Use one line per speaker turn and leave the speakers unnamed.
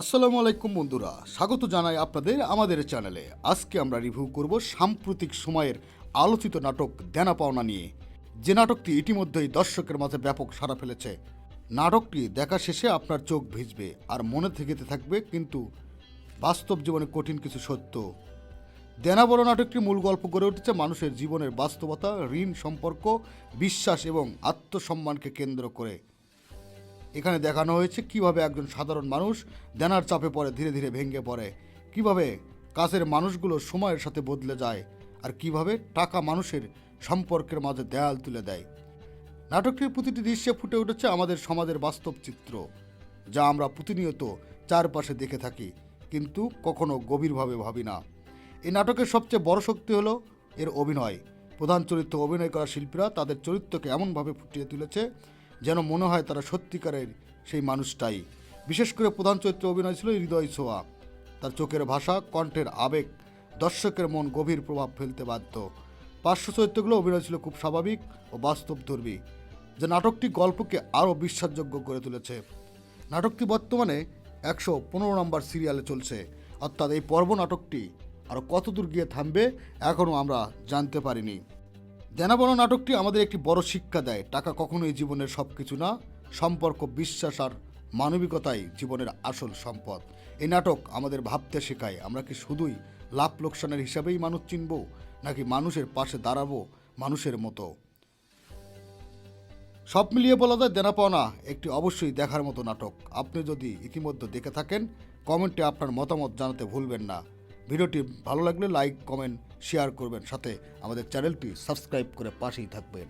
আসসালামু আলাইকুম বন্ধুরা। স্বাগত জানাই আপনাদের আমাদের চ্যানেলে। আজকে আমরা রিভিউ করব সাম্প্রতিক সময়ের আলোচিত নাটক দেনা পাওনা নিয়ে। যে নাটকটি ইতিমধ্যেই দর্শকের মাঝে ব্যাপক সাড়া ফেলেছে। নাটকটি দেখা শেষে আপনার চোখ ভিজবে আর মনে থেকে থাকবে কিন্তু বাস্তব জীবনে কঠিন কিছু সত্য। দেনা বড় নাটকটির মূল গল্প গড়ে উঠেছে মানুষের জীবনের বাস্তবতা, ঋণ সম্পর্ক, বিশ্বাস এবং আত্মসম্মানকে কেন্দ্র করে। এখানে দেখানো হয়েছে কীভাবে একজন সাধারণ মানুষ দেনার চাপে পড়ে, ধীরে ধীরে ভেঙে পড়ে। কীভাবে কাছের মানুষগুলো সময়ের সাথে বদলে যায় আর কীভাবে টাকা মানুষের সম্পর্কের মাঝে দেয়াল তুলে দেয়। নাটকটির প্রতিটি দৃশ্যে ফুটে উঠেছে আমাদের সমাজের বাস্তব চিত্র, যা আমরা প্রতিনিয়ত চারপাশে দেখে থাকি, কিন্তু কখনো গভীরভাবে ভাবি না। এই নাটকের সবচেয়ে বড় শক্তি হলো এর অভিনয়। প্রধান চরিত্রে অভিনয় করা শিল্পীরা তাদের চরিত্রকে এমনভাবে ফুটিয়ে তুলেছে যেন মনে হয় তারা সত্যিকারের সেই মানুষটাই। বিশেষ করে প্রধান চরিত্রে অভিনয় ছিল হৃদয় ছোঁয়া। তার চোখের ভাষা, কণ্ঠের আবেগ, দর্শকের মন গভীর প্রভাব ফেলতে বাধ্য। পার্শ্ব চরিত্রগুলো অভিনয় ছিল খুব স্বাভাবিক ও বাস্তবধর্মী, যে নাটকটি গল্পকে আরও বিশ্বাসযোগ্য করে তুলেছে। নাটকটি বর্তমানে একশো পনেরো নম্বর সিরিয়ালে চলছে, অর্থাৎ এই পর্ব নাটকটি আরও কতদূর গিয়ে থামবে এখনও আমরা জানতে পারিনি। দেনাবন নাটকটি আমাদের একটি বড় শিক্ষা দেয়। টাকা কখনোই জীবনের সব কিছু না। সম্পর্ক, বিশ্বাস আর মানবিকতাই জীবনের আসল সম্পদ। এই নাটক আমাদের ভাবতে শেখায়, আমরা কি শুধুই লাভ লোকসানের হিসাবেই মানুষ চিনব, নাকি মানুষের পাশে দাঁড়াবো মানুষের মতো? সব মিলিয়ে বলা যায় দেনা একটি অবশ্যই দেখার মতো নাটক। আপনি যদি ইতিমধ্যে দেখে থাকেন, কমেন্টে আপনার মতামত জানাতে ভুলবেন না। ভিডিওটি ভালো লাগলে লাইক, কমেন্ট শেয়ার করবেন সাথে আমাদের চ্যানেলটি সাবস্ক্রাইব করে পাশেই থাকবেন।